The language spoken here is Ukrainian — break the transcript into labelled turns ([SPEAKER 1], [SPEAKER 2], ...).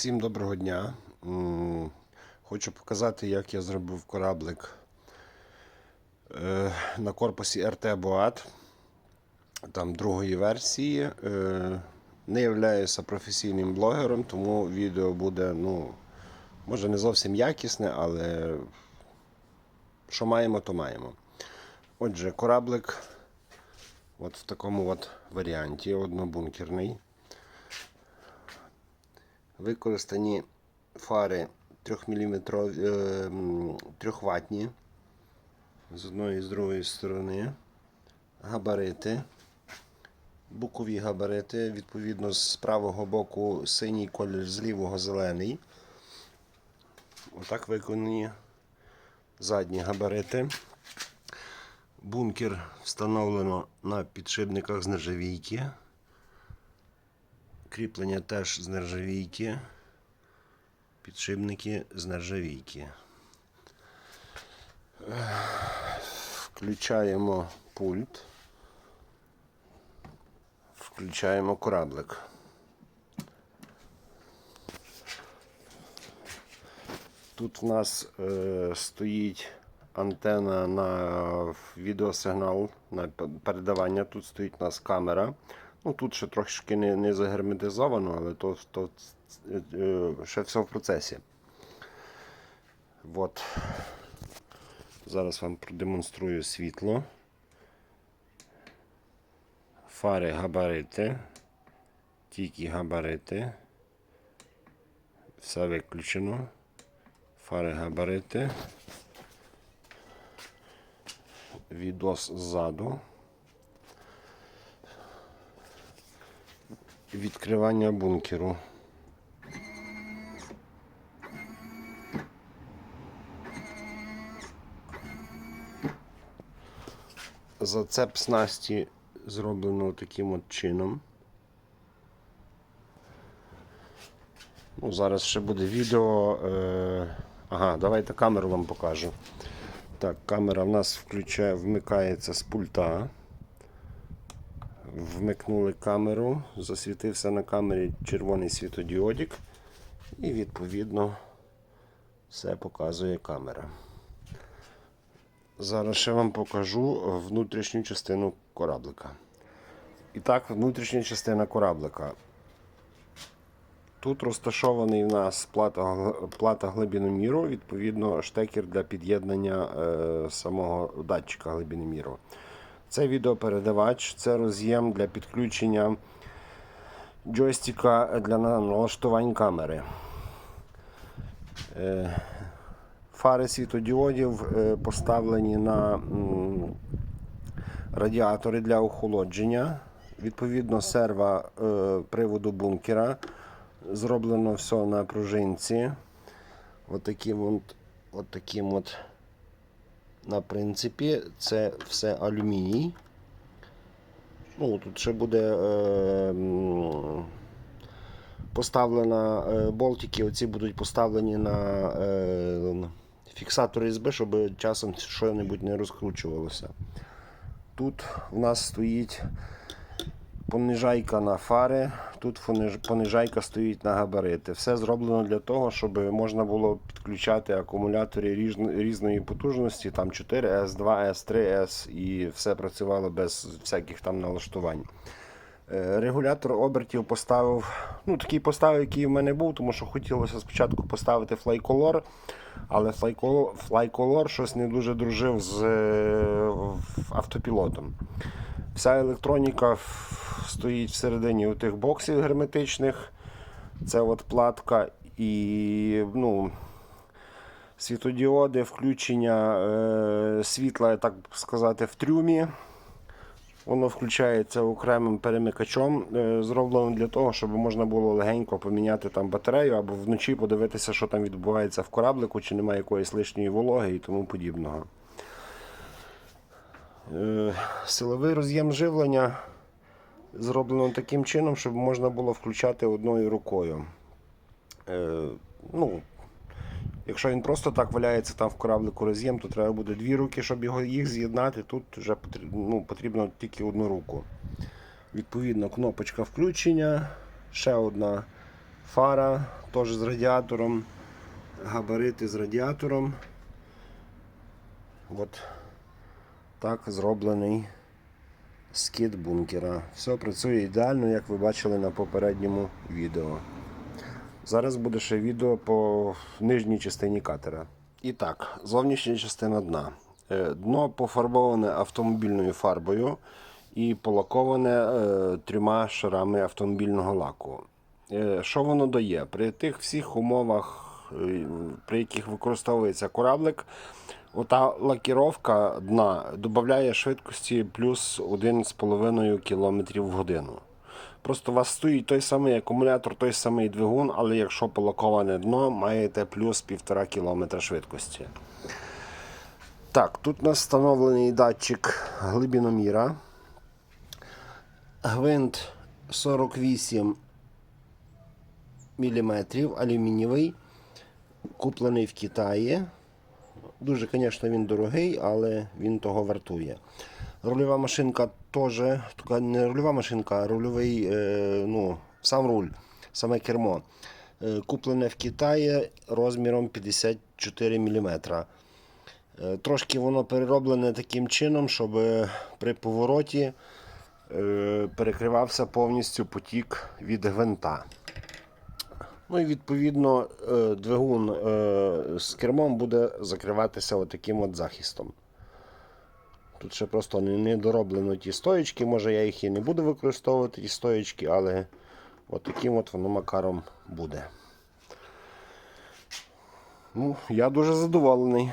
[SPEAKER 1] Всім доброго дня. Хочу показати, як я зробив кораблик е, на корпусі RT Boat, там другої версії. Е, Не являюся професійним блогером, тому відео буде, ну, може не зовсім якісне, але що маємо, то маємо. Отже, кораблик от в такому от варіанті, однобункерний. Використані фари 3 мм трьохватні з одної і з другої сторони. Габарити. Бокові габарити. Відповідно, з правого боку синій колір, з лівого зелений. Отак виконані задні габарити. Бункер встановлено на підшипниках з нержавійки. Кріплення теж з нержавійки. Підшипники з нержавійки. Включаємо пульт. Включаємо кораблик. Тут в нас е, стоїть антена на відеосигнал на передавання. Тут стоїть у нас камера. Ну, тут ще трошки не, не загерметизовано, але то, то е, ще все в процесі. От. Зараз вам продемонструю світло. Фари габарити. Тільки габарити. Все виключено. Фари габарити. Відос ззаду. Відкривання бункеру. Зацеп снасті зроблено таким от чином. Ну, зараз ще буде відео. Е... Ага, давайте камеру вам покажу. Так, камера в нас включає, вмикається з пульта. Вмикнули камеру, засвітився на камері червоний світодіодик. І відповідно все показує камера. Зараз ще вам покажу внутрішню частину кораблика. І так, внутрішня частина кораблика. Тут розташований в нас плата, плата глибиноміру, відповідно, штекер для під'єднання е, самого датчика глибиноміру. Це відеопередавач, це роз'єм для підключення джойстика для на- налаштувань камери. Е, Фари світодіодів е, поставлені на радіатори для охолодження. Відповідно, серва е, приводу бункера. Зроблено все на пружинці. Отаким от, от от на принципі, це все алюміній. Ну, тут ще буде е, поставлена е, болтики, оці будуть поставлені на е, фіксатори СБ, щоб часом щось не розкручувалося. Тут в нас стоїть понижайка на фари, тут понижайка стоїть на габарити. Все зроблено для того, щоб можна було підключати акумулятори різної потужності, там 4S, 2S, 3S і все працювало без всяких там налаштувань. Е, Регулятор обертів поставив, ну такий поставив, який в мене був, тому що хотілося спочатку поставити флайколор, але флайколор, флайколор щось не дуже дружив з е, автопілотом. Вся електроніка стоїть всередині у тих боксів герметичних. Це от платка і ну, світодіоди, включення е, світла, так сказати, в трюмі. Воно включається окремим перемикачом, е, зроблено для того, щоб можна було легенько поміняти там батарею або вночі подивитися, що там відбувається в кораблику, чи немає якоїсь лишньої вологи і тому подібного. Е, Силовий роз'єм живлення зроблено таким чином, щоб можна було включати одною рукою. Е, Ну, якщо він просто так валяється там в кораблику роз'єм, то треба буде дві руки, щоб його їх з'єднати. Тут вже потрібно, ну, потрібно тільки одну руку. Відповідно, кнопочка включення, ще одна фара, теж з радіатором. Габарити з радіатором. От так зроблений скид бункера. Все працює ідеально, як ви бачили на попередньому відео. Зараз буде ще відео по нижній частині катера. І так, зовнішня частина дна. Е, Дно пофарбоване автомобільною фарбою і полаковане е, трьома шарами автомобільного лаку. Е, Що воно дає? При тих всіх умовах, при яких використовується кораблик, ота лакіровка дна додає швидкості плюс 1,5 км в годину. Просто у вас стоїть той самий акумулятор, той самий двигун, але якщо полаковане дно, маєте плюс 1,5 км швидкості. Так, тут у нас встановлений датчик глибиноміра. Гвинт 48 мм алюмінієвий, куплений в Китаї. Дуже, звісно, він дорогий, але він того вартує. Рульова машинка теж, така не рульова машинка, а рульовий, е, ну, сам руль, саме кермо. Е, куплене в Китаї розміром 54 мм. Е, Трошки воно перероблене таким чином, щоб при повороті перекривався повністю потік від гвинта. Ну і відповідно е, двигун е, з кермом буде закриватися отаким от захистом. Тут ще просто не, дороблено ті стоєчки, може я їх і не буду використовувати, ті стоєчки, але отаким от воно макаром буде. Ну, я дуже задоволений.